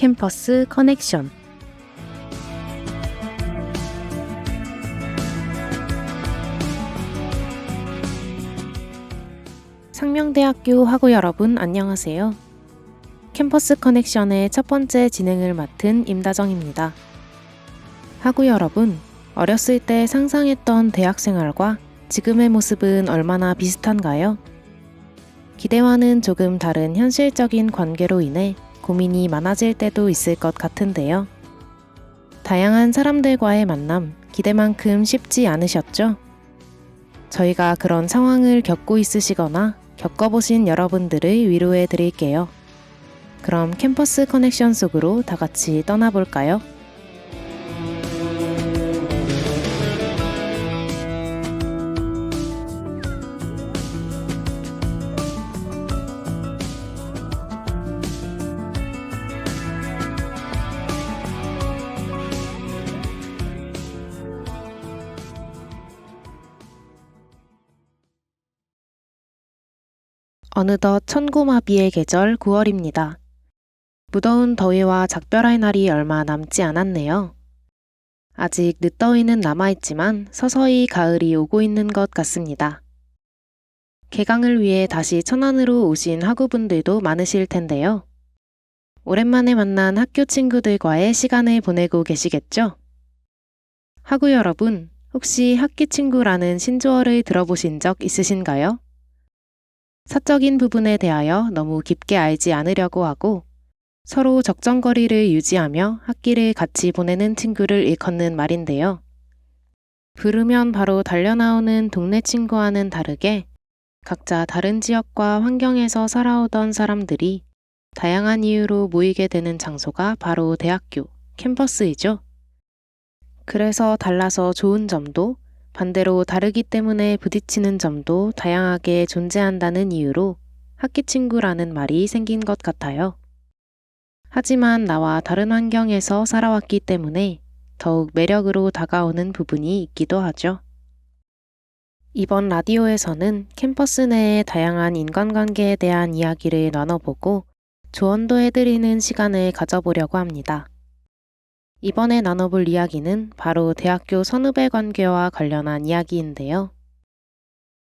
캠퍼스 커넥션 상명대학교 학우 여러분 안녕하세요. 캠퍼스 커넥션의 첫 번째 진행을 맡은 임다정입니다. 학우 여러분, 어렸을 때 상상했던 대학 생활과 지금의 모습은 얼마나 비슷한가요? 기대와는 조금 다른 현실적인 관계로 인해 고민이 많아질 때도 있을 것 같은데요. 다양한 사람들과의 만남, 기대만큼 쉽지 않으셨죠? 저희가 그런 상황을 겪고 있으시거나 겪어보신 여러분들을 위로해 드릴게요. 그럼 캠퍼스 커넥션 속으로 다 같이 떠나볼까요? 어느덧 천고마비의 계절 9월입니다. 무더운 더위와 작별할 날이 얼마 남지 않았네요. 아직 늦더위는 남아있지만 서서히 가을이 오고 있는 것 같습니다. 개강을 위해 다시 천안으로 오신 학우분들도 많으실 텐데요. 오랜만에 만난 학교 친구들과의 시간을 보내고 계시겠죠? 학우 여러분, 혹시 학기 친구라는 신조어를 들어보신 적 있으신가요? 사적인 부분에 대하여 너무 깊게 알지 않으려고 하고 서로 적정거리를 유지하며 학기를 같이 보내는 친구를 일컫는 말인데요. 부르면 바로 달려나오는 동네 친구와는 다르게 각자 다른 지역과 환경에서 살아오던 사람들이 다양한 이유로 모이게 되는 장소가 바로 대학교, 캠퍼스이죠. 그래서 달라서 좋은 점도 반대로 다르기 때문에 부딪히는 점도 다양하게 존재한다는 이유로 학기 친구라는 말이 생긴 것 같아요. 하지만 나와 다른 환경에서 살아왔기 때문에 더욱 매력으로 다가오는 부분이 있기도 하죠. 이번 라디오에서는 캠퍼스 내의 다양한 인간관계에 대한 이야기를 나눠보고 조언도 해드리는 시간을 가져보려고 합니다. 이번에 나눠볼 이야기는 바로 대학교 선후배 관계와 관련한 이야기인데요.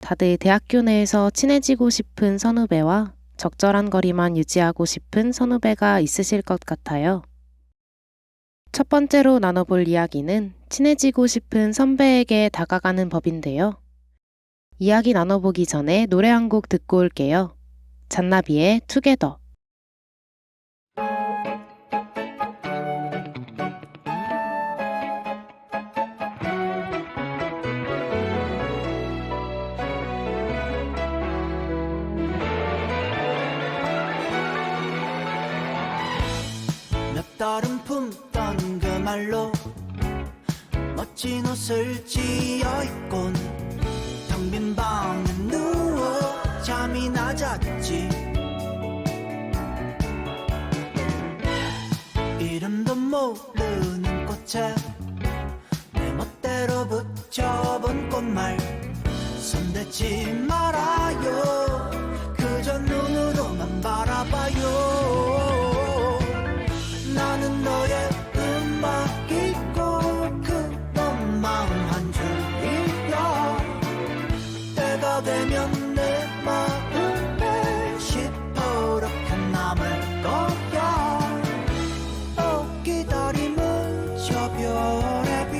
다들 대학교 내에서 친해지고 싶은 선후배와 적절한 거리만 유지하고 싶은 선후배가 있으실 것 같아요. 첫 번째로 나눠볼 이야기는 친해지고 싶은 선배에게 다가가는 법인데요. 이야기 나눠보기 전에 노래 한 곡 듣고 올게요. 잔나비의 투게더. 몇 달은 품던 그 말로 멋진 옷을 지어 입곤 텅 빈 방에 누워 잠이 낮았지. 이름도 모르는 꽃에 내 멋대로 붙여본 꽃말 손대지 말아요. 그저 때가 되면 내 마음에 시퍼렇게 남을 거야 또 기다림은 저 별의 빛.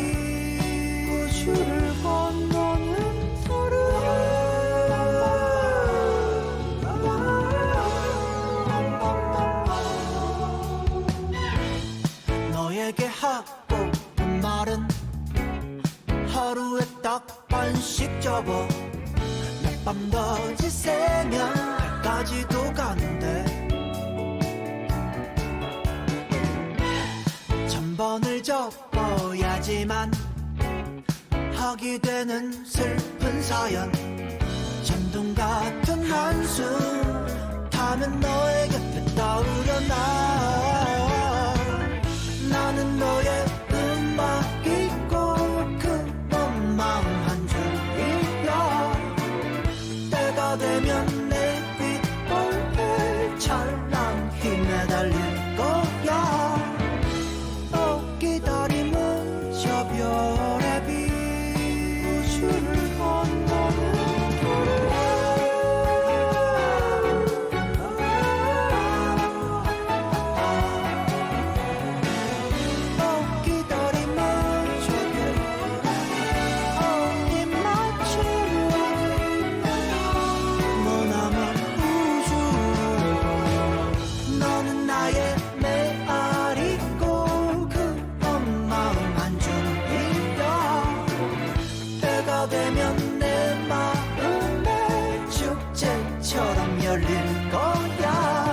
우주를 건너는 푸른 너에게 하고픈 말은 하루에 딱 반씩 접어. 몇 밤더 지새면 까지도 가는데. 천 번을 접어야지만 하게 되는 슬픈 사연. 전동 같은 한숨 타면 너의 곁에 떠오르나. 나는 너의 것처럼 열릴 거야.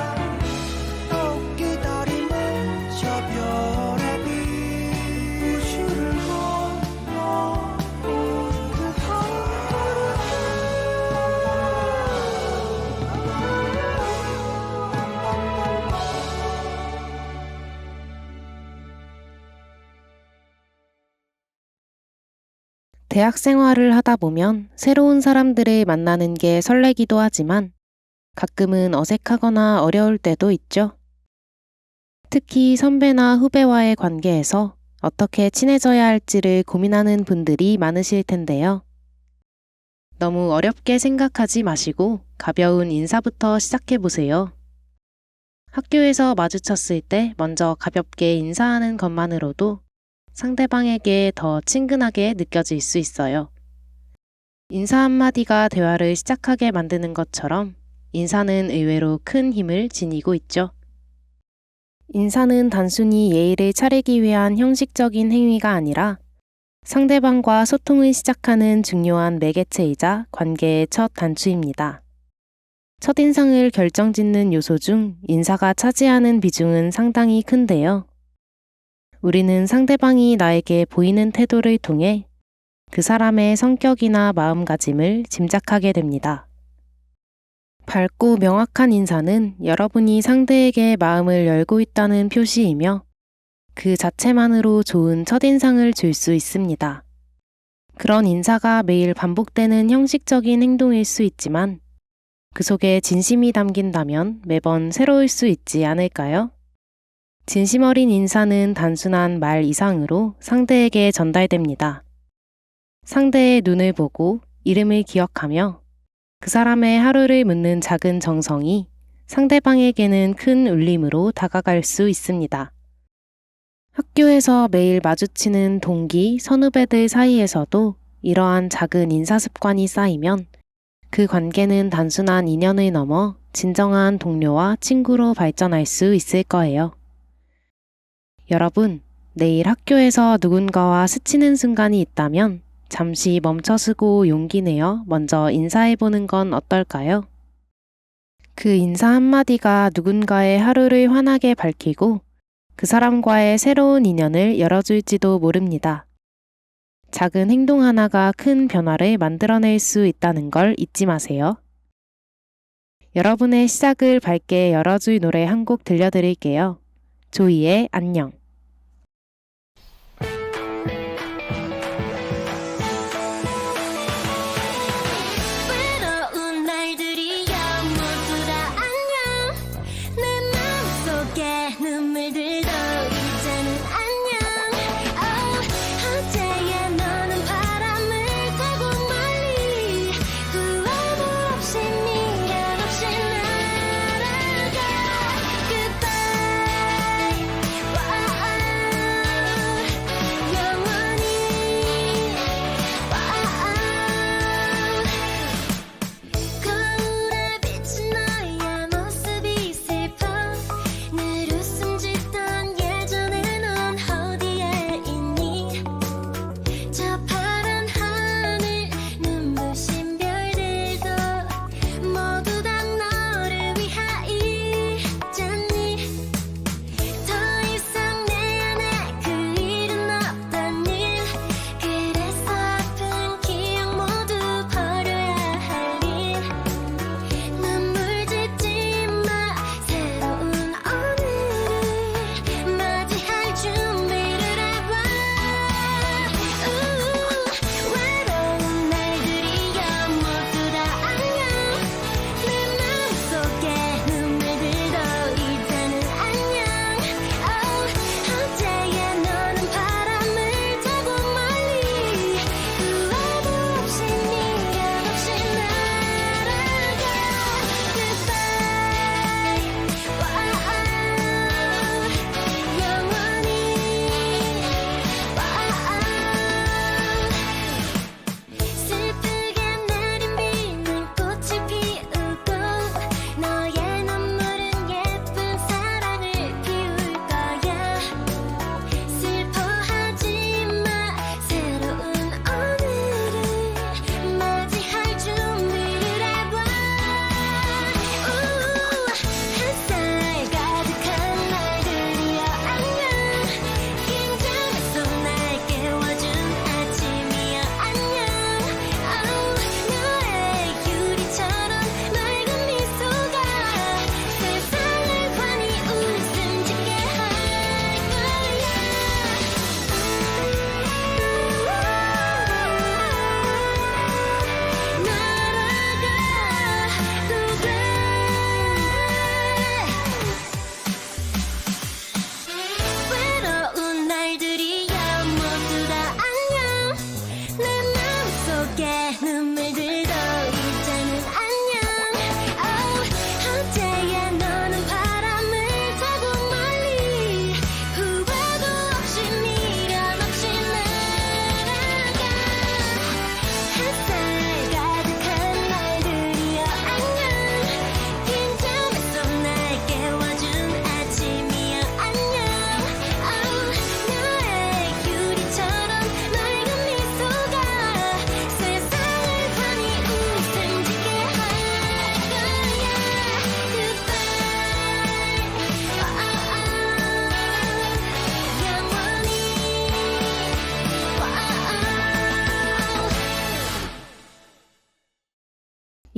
대학 생활을 하다 보면 새로운 사람들을 만나는 게 설레기도 하지만 가끔은 어색하거나 어려울 때도 있죠. 특히 선배나 후배와의 관계에서 어떻게 친해져야 할지를 고민하는 분들이 많으실 텐데요. 너무 어렵게 생각하지 마시고 가벼운 인사부터 시작해 보세요. 학교에서 마주쳤을 때 먼저 가볍게 인사하는 것만으로도 상대방에게 더 친근하게 느껴질 수 있어요. 인사 한마디가 대화를 시작하게 만드는 것처럼 인사는 의외로 큰 힘을 지니고 있죠. 인사는 단순히 예의를 차리기 위한 형식적인 행위가 아니라 상대방과 소통을 시작하는 중요한 매개체이자 관계의 첫 단추입니다. 첫인상을 결정짓는 요소 중 인사가 차지하는 비중은 상당히 큰데요. 우리는 상대방이 나에게 보이는 태도를 통해 그 사람의 성격이나 마음가짐을 짐작하게 됩니다. 밝고 명확한 인사는 여러분이 상대에게 마음을 열고 있다는 표시이며 그 자체만으로 좋은 첫인상을 줄 수 있습니다. 그런 인사가 매일 반복되는 형식적인 행동일 수 있지만 그 속에 진심이 담긴다면 매번 새로울 수 있지 않을까요? 진심 어린 인사는 단순한 말 이상으로 상대에게 전달됩니다. 상대의 눈을 보고 이름을 기억하며 그 사람의 하루를 묻는 작은 정성이 상대방에게는 큰 울림으로 다가갈 수 있습니다. 학교에서 매일 마주치는 동기, 선후배들 사이에서도 이러한 작은 인사 습관이 쌓이면 그 관계는 단순한 인연을 넘어 진정한 동료와 친구로 발전할 수 있을 거예요. 여러분, 내일 학교에서 누군가와 스치는 순간이 있다면 잠시 멈춰서고 용기 내어 먼저 인사해보는 건 어떨까요? 그 인사 한마디가 누군가의 하루를 환하게 밝히고 그 사람과의 새로운 인연을 열어줄지도 모릅니다. 작은 행동 하나가 큰 변화를 만들어낼 수 있다는 걸 잊지 마세요. 여러분의 시작을 밝게 열어줄 노래 한 곡 들려드릴게요. 조이의 안녕.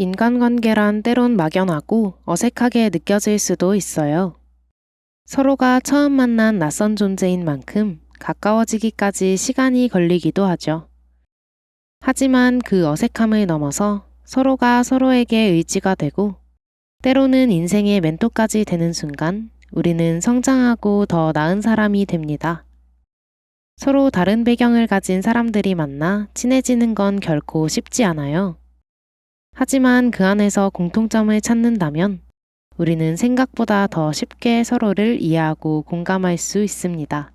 인간관계란 때론 막연하고 어색하게 느껴질 수도 있어요. 서로가 처음 만난 낯선 존재인 만큼 가까워지기까지 시간이 걸리기도 하죠. 하지만 그 어색함을 넘어서 서로가 서로에게 의지가 되고 때로는 인생의 멘토까지 되는 순간 우리는 성장하고 더 나은 사람이 됩니다. 서로 다른 배경을 가진 사람들이 만나 친해지는 건 결코 쉽지 않아요. 하지만 그 안에서 공통점을 찾는다면 우리는 생각보다 더 쉽게 서로를 이해하고 공감할 수 있습니다.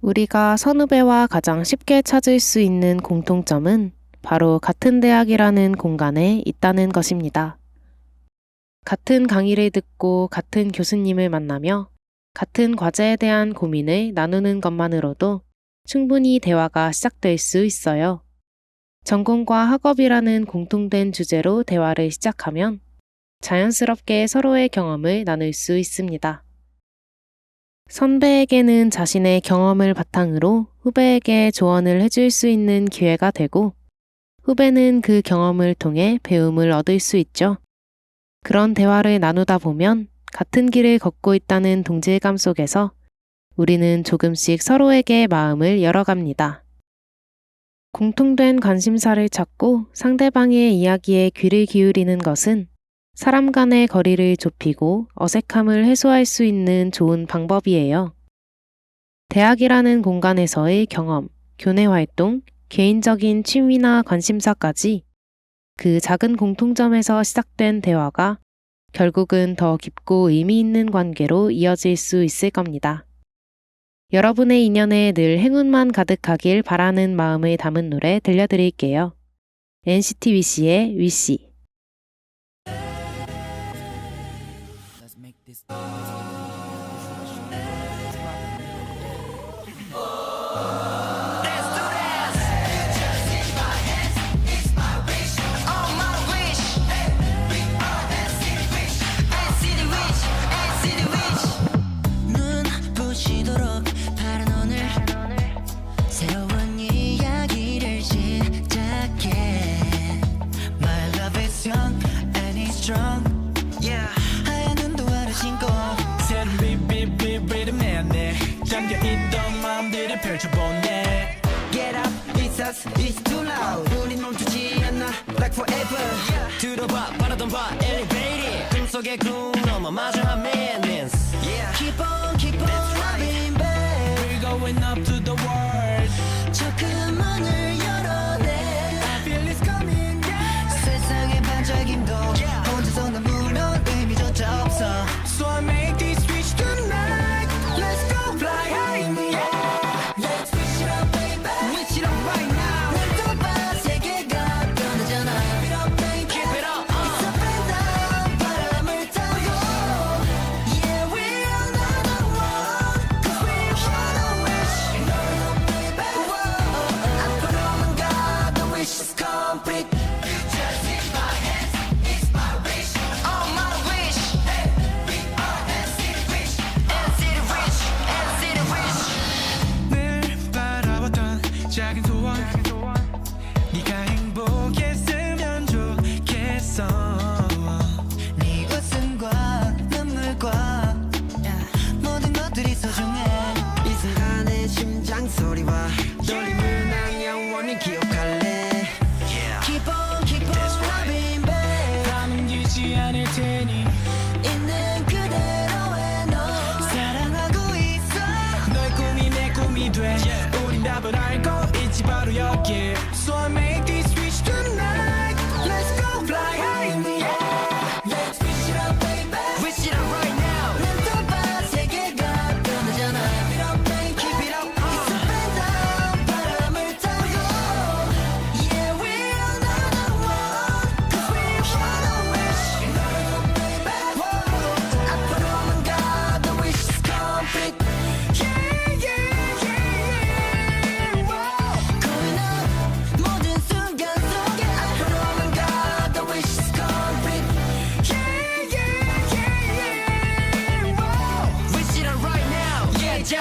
우리가 선후배와 가장 쉽게 찾을 수 있는 공통점은 바로 같은 대학이라는 공간에 있다는 것입니다. 같은 강의를 듣고 같은 교수님을 만나며 같은 과제에 대한 고민을 나누는 것만으로도 충분히 대화가 시작될 수 있어요. 전공과 학업이라는 공통된 주제로 대화를 시작하면 자연스럽게 서로의 경험을 나눌 수 있습니다. 선배에게는 자신의 경험을 바탕으로 후배에게 조언을 해줄 수 있는 기회가 되고 후배는 그 경험을 통해 배움을 얻을 수 있죠. 그런 대화를 나누다 보면 같은 길을 걷고 있다는 동질감 속에서 우리는 조금씩 서로에게 마음을 열어갑니다. 공통된 관심사를 찾고 상대방의 이야기에 귀를 기울이는 것은 사람 간의 거리를 좁히고 어색함을 해소할 수 있는 좋은 방법이에요. 대학이라는 공간에서의 경험, 교내 활동, 개인적인 취미나 관심사까지 그 작은 공통점에서 시작된 대화가 결국은 더 깊고 의미 있는 관계로 이어질 수 있을 겁니다. 여러분의 인연에 늘 행운만 가득하길 바라는 마음을 담은 노래 들려드릴게요. NCT 위시의 위시. it's us it's too loud 우린 멈추지 않아 like forever 들어봐 바라던 바 elevated 꿈속의 꿈 넘어 마주한 minutes Yeah Keep on keep on loving babe We're going up to One.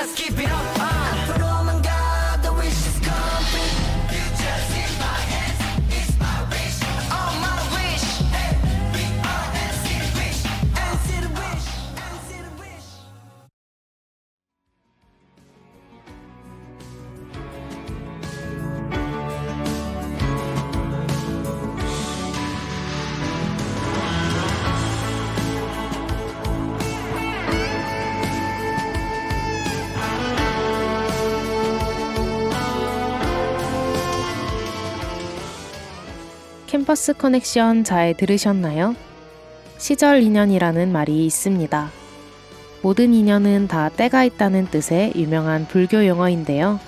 just keep it up. 캠퍼스 커넥션 잘 들으셨나요? 시절 인연이라는 말이 있습니다. 모든 인연은 다 때가 있다는 뜻의 유명한 불교 용어인데요.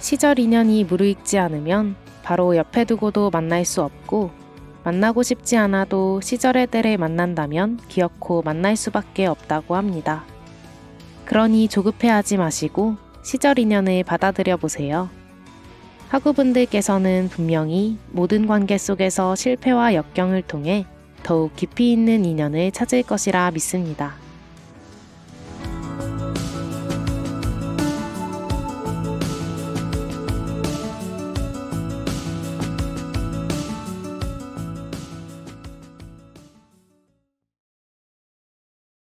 시절 인연이 무르익지 않으면 바로 옆에 두고도 만날 수 없고 만나고 싶지 않아도 시절의 때를 만난다면 기어코 만날 수밖에 없다고 합니다. 그러니 조급해하지 마시고 시절 인연을 받아들여 보세요. 학우분들께서는 분명히 모든 관계 속에서 실패와 역경을 통해 더욱 깊이 있는 인연을 찾을 것이라 믿습니다.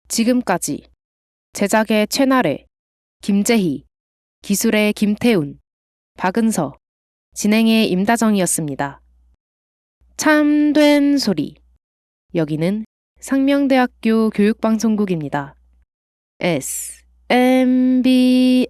지금까지 제작의 최나래, 김재희, 기술의 김태훈, 박은서, 진행의 임다정이었습니다. 참된 소리. 여기는 상명대학교 교육방송국입니다. S, MBS